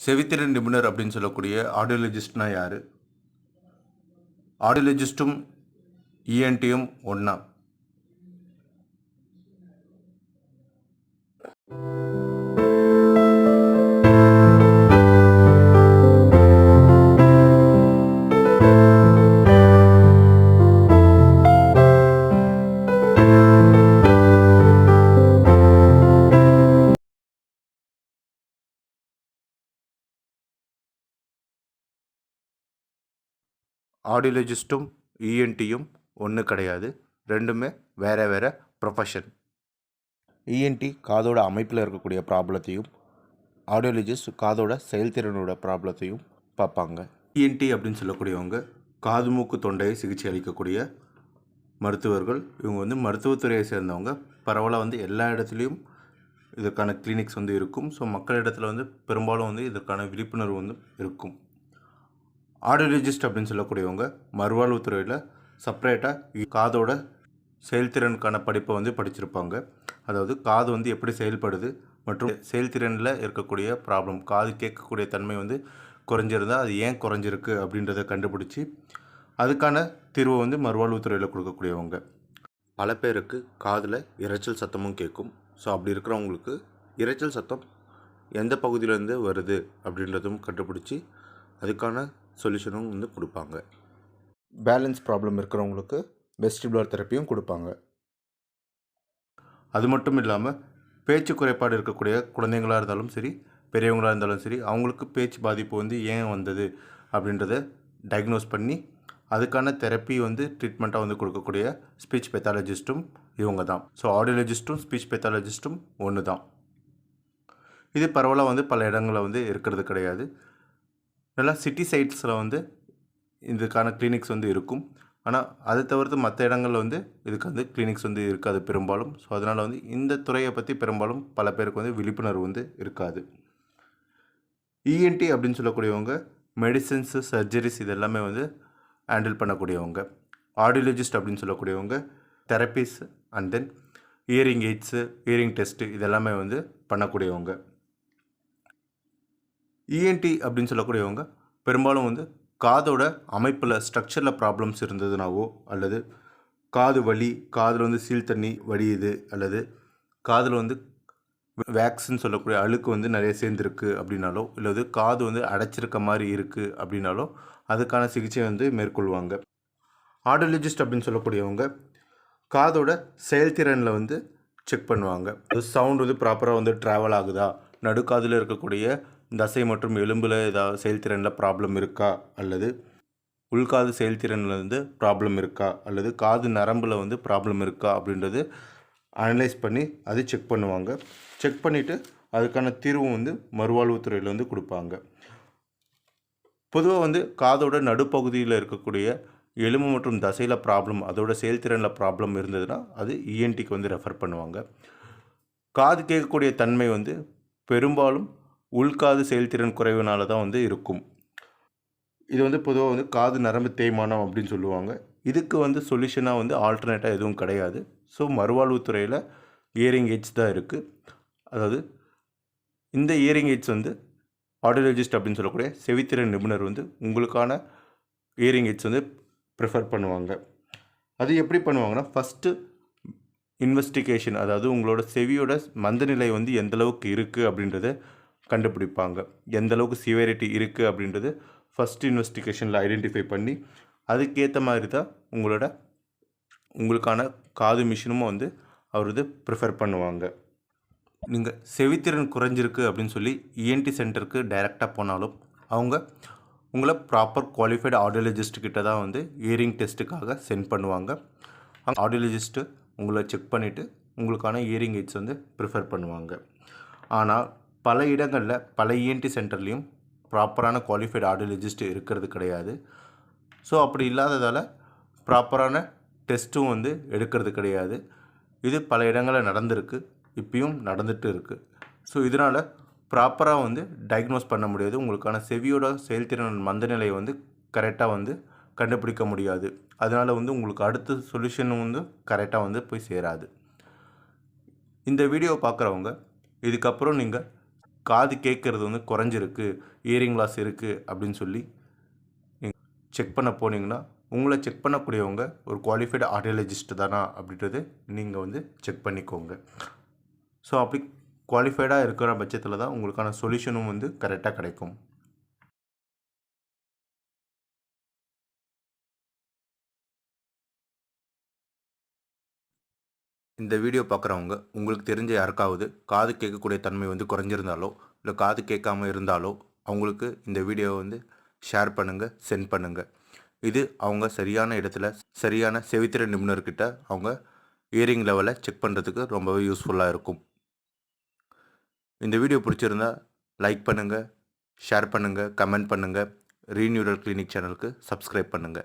செவித்திறன் நிபுணர் அப்படின்னு சொல்லக்கூடிய ஆடியோலஜிஸ்ட்னா யார்? ஆடியோலஜிஸ்ட்டும் இஎன்டியும் ஒன்றா ஆடியோலஜிஸ்ட்டும் இஎன்டியும் ஒன்று கிடையாது. ரெண்டுமே வேறு வேறு ப்ரொஃபஷன் இஎன்டி காதோட அமைப்பில் இருக்கக்கூடிய ப்ராப்ளத்தையும் ஆடியோலஜிஸ்ட் காதோட செயல்திறனோட ப்ராப்ளத்தையும் பார்ப்பாங்க. இஎன்டி அப்படின்னு சொல்லக்கூடியவங்க காது மூக்கு தொண்டையை சிகிச்சை அளிக்கக்கூடிய மருத்துவர்கள். இவங்க வந்து மருத்துவத்துறையை சேர்ந்தவங்க. பரவலாக வந்து எல்லா இடத்துலையும் இதற்கான கிளினிக்ஸ் வந்து இருக்கும். ஸோ மக்களிடத்தில் வந்து பெரும்பாலும் வந்து இதற்கான விழிப்புணர்வு வந்து இருக்கும். ஆடியோலஜிஸ்ட் அப்படின்னு சொல்லக்கூடியவங்க மறுவாழ்வுத்துறையில் செப்பரேட்டாக காதோட செயல்திறனுக்கான படிப்பை வந்து படிச்சிருப்பாங்க. அதாவது காது வந்து எப்படி செயல்படுது மற்றும் செயல்திறனில் இருக்கக்கூடிய ப்ராப்ளம் காது கேட்கக்கூடிய தன்மை வந்து குறைஞ்சிருந்தா அது ஏன் குறைஞ்சிருக்கு அப்படின்றத கண்டுபிடிச்சி அதுக்கான தீர்வை வந்து மறுவாழ்வுத்துறையில் கொடுக்கக்கூடியவங்க. பல பேருக்கு காதில் இரைச்சல் சத்தமும் கேட்கும். ஸோ அப்படி இருக்கிறவங்களுக்கு இரைச்சல் சத்தம் எந்த பகுதியிலேருந்து வருது அப்படின்றதும் கண்டுபிடிச்சி அதுக்கான சொல்யூஷனும் வந்து கொடுப்பாங்க. பேலன்ஸ் ப்ராப்ளம் இருக்கிறவங்களுக்கு வெஸ்டிபுலர் தெரப்பியும் கொடுப்பாங்க. அது மட்டும் இல்லாமல் பேச்சு குறைபாடு இருக்கக்கூடிய குழந்தைங்களாக இருந்தாலும் சரி பெரியவங்களாக இருந்தாலும் சரி அவங்களுக்கு பேச்சு பாதிப்பு வந்து ஏன் வந்தது அப்படின்றத டயக்னோஸ் பண்ணி அதுக்கான தெரப்பி வந்து ட்ரீட்மெண்ட்டாக வந்து கொடுக்கக்கூடிய ஸ்பீச் பெத்தாலஜிஸ்ட்டும் இவங்க தான். ஸோ ஆடியோலஜிஸ்ட்டும் ஸ்பீச் பெத்தாலஜிஸ்ட்டும் ஒன்று தான் இது பரவலாக வந்து பல இடங்களில் வந்து இருக்கிறது கிடையாது. நல்லா சிட்டி சைட்ஸில் வந்து இதுக்கான கிளினிக்ஸ் வந்து இருக்கும். ஆனால் அதை தவிர்த்து மற்ற இடங்களில் வந்து இதுக்கு வந்து கிளினிக்ஸ் வந்து இருக்காது பெரும்பாலும். ஸோ அதனால் வந்து இந்த துறையை பற்றி பெரும்பாலும் பல பேருக்கு வந்து விழிப்புணர்வு வந்து இருக்காது. இஎன்டி அப்படின்னு சொல்லக்கூடியவங்க மெடிசின்ஸு சர்ஜரிஸ் இது எல்லாமே வந்து ஹேண்டில் பண்ணக்கூடியவங்க. ஆடியோலஜிஸ்ட் அப்படின்னு சொல்லக்கூடியவங்க therapies and then hearing aids hearing test இதெல்லாமே வந்து பண்ணக்கூடியவங்க. இஎன்டி அப்படின்னு சொல்லக்கூடியவங்க பெரும்பாலும் வந்து காதோட அமைப்பில் ஸ்ட்ரக்சரில் ப்ராப்ளம்ஸ் இருந்ததுனாவோ அல்லது காது வலி காதில் வந்து சீல் தண்ணி வடியுது அல்லது காதில் வந்து வேக்ஸ்ன்னு சொல்லக்கூடிய அழுக்கு வந்து நிறைய சேர்ந்துருக்கு அப்படின்னாலோ இல்லது காது வந்து அடைச்சிருக்க மாதிரி இருக்குது அப்படின்னாலோ அதுக்கான சிகிச்சை வந்து மேற்கொள்வாங்க. ஆடியோலஜிஸ்ட் அப்படின்னு சொல்லக்கூடியவங்க காதோட செயல்திறனில் வந்து செக் பண்ணுவாங்க. சவுண்ட் வந்து ப்ராப்பராக வந்து ட்ராவல் ஆகுதா? நடுக்காதில் இருக்கக்கூடிய தசை மற்றும் எலும்பில் ஏதாவது செயல்திறனில் ப்ராப்ளம் இருக்கா? அல்லது உள்காது செயல்திறனில் வந்து ப்ராப்ளம் இருக்கா? அல்லது காது நரம்பில் வந்து ப்ராப்ளம் இருக்கா? அப்படின்றது அனலைஸ் பண்ணி அது செக் பண்ணுவாங்க. செக் பண்ணிவிட்டு அதுக்கான தீர்வும் வந்து மறுவாழ்வுத்துறையில் வந்து கொடுப்பாங்க. பொதுவாக வந்து காதோட நடுப்பகுதியில் இருக்கக்கூடிய எலும்பு மற்றும் தசையில் ப்ராப்ளம் அதோட செயல்திறனில் ப்ராப்ளம் இருந்ததுன்னா அது இஎன்டிக்கு வந்து ரெஃபர் பண்ணுவாங்க. காது கேட்கக்கூடிய தன்மை வந்து பெரும்பாலும் உள்காது செயல்திறன் குறைவினால தான் வந்து இருக்கும். இது வந்து பொதுவாக வந்து காது நரம்பு தேய்மானம் அப்படின்னு சொல்லுவாங்க. இதுக்கு வந்து சொல்யூஷனாக வந்து ஆல்டர்னேட்டாக எதுவும் கிடையாது. ஸோ மறுவாழ்வுத்துறையில் இயரிங் எய்ட்ஸ் தான் இருக்குது அதாவது இந்த இயரிங் எய்ட்ஸ் வந்து ஆடியோலஜிஸ்ட் அப்படின்னு சொல்லக்கூடிய செவித்திறன் நிபுணர் வந்து உங்களுக்கான இயரிங் எய்ட்ஸ் வந்து ப்ரிஃபர் பண்ணுவாங்க. அது எப்படி பண்ணுவாங்கன்னா ஃபஸ்ட்டு இன்வெஸ்டிகேஷன் அதாவது உங்களோட செவியோட மந்தநிலை வந்து எந்தளவுக்கு இருக்குது அப்படின்றத கண்டுபிடிப்பாங்க. எந்த அளவுக்கு சிவியரிட்டி இருக்குது அப்படின்றது ஃபஸ்ட் இன்வெஸ்டிகேஷனில் ஐடென்டிஃபை பண்ணி அதுக்கேற்ற மாதிரி தான் உங்களோட உங்களுக்கான காது மிஷினும் வந்து அவர் இது ப்ரிஃபர் பண்ணுவாங்க. நீங்கள் செவித்திறன் குறைஞ்சிருக்கு அப்படின்னு சொல்லி இஎன்டி சென்டருக்கு டைரெக்டாக போனாலும் அவங்க உங்களை ப்ராப்பர் குவாலிஃபைடு ஆடியோலஜிஸ்ட் கிட்ட தான் வந்து இயரிங் டெஸ்ட்டுக்காக சென்ட் பண்ணுவாங்க. அங்கே ஆடியோலஜிஸ்ட்டு உங்களை செக் பண்ணிவிட்டு உங்களுக்கான இயரிங் எய்ட்ஸ் வந்து ப்ரிஃபர் பண்ணுவாங்க. ஆனால் பல இடங்களில் பல இஎன்டி சென்டர்லேயும் ப்ராப்பரான குவாலிஃபைடு ஆடியோலஜிஸ்ட் இருக்கிறது கிடையாது. ஸோ அப்படி இல்லாததால் ப்ராப்பரான டெஸ்ட்டும் வந்து எடுக்கிறது கிடையாது. இது பல இடங்களில் நடந்திருக்கு. இப்பயும் நடந்துட்டு இருக்குது ஸோ இதனால் ப்ராப்பராக வந்து டயக்னோஸ் பண்ண முடியாது. உங்களுக்கான செவியோட செயல்திறன் மந்தநிலையை வந்து கரெக்டாக வந்து கண்டுபிடிக்க முடியாது. அதனால் வந்து உங்களுக்கு அடுத்த சொல்யூஷனும் வந்து கரெக்டாக வந்து போய் சேராது. இந்த வீடியோ பார்க்குறவங்க இதுக்கப்புறம் நீங்கள் காது கேட்குறது வந்து குறைஞ்சிருக்கு இயரிங் லாஸ் இருக்குது அப்படின்னு சொல்லி செக் பண்ண போனீங்கன்னா உங்களை செக் பண்ணக்கூடியவங்க ஒரு குவாலிஃபைடு ஆடியாலஜிஸ்ட் தானா அப்படின்றது நீங்கள் வந்து செக் பண்ணிக்கோங்க. ஸோ அப்படி குவாலிஃபைடாக இருக்கிற பட்சத்தில் தான் உங்களுக்கான சொல்யூஷனும் வந்து கரெக்டாக கிடைக்கும். இந்த வீடியோ பார்க்குறவங்க உங்களுக்கு தெரிஞ்ச யாருக்காவது காது கேட்கக்கூடிய தன்மை வந்து குறைஞ்சிருந்தாலோ இல்லை காது கேட்காம இருந்தாலோ அவங்களுக்கு இந்த வீடியோவை வந்து ஷேர் பண்ணுங்கள் சென்ட் பண்ணுங்கள் இது அவங்க சரியான இடத்துல சரியான செவித்திறன் நிபுணர்கிட்ட அவங்க இயரிங் லெவலை செக் பண்ணுறதுக்கு ரொம்பவே யூஸ்ஃபுல்லாக இருக்கும். இந்த வீடியோ பிடிச்சிருந்தா லைக் பண்ணுங்கள் ஷேர் பண்ணுங்கள் கமெண்ட் பண்ணுங்கள் ரீநியூரல் கிளினிக் சேனலுக்கு சப்ஸ்கிரைப் பண்ணுங்கள்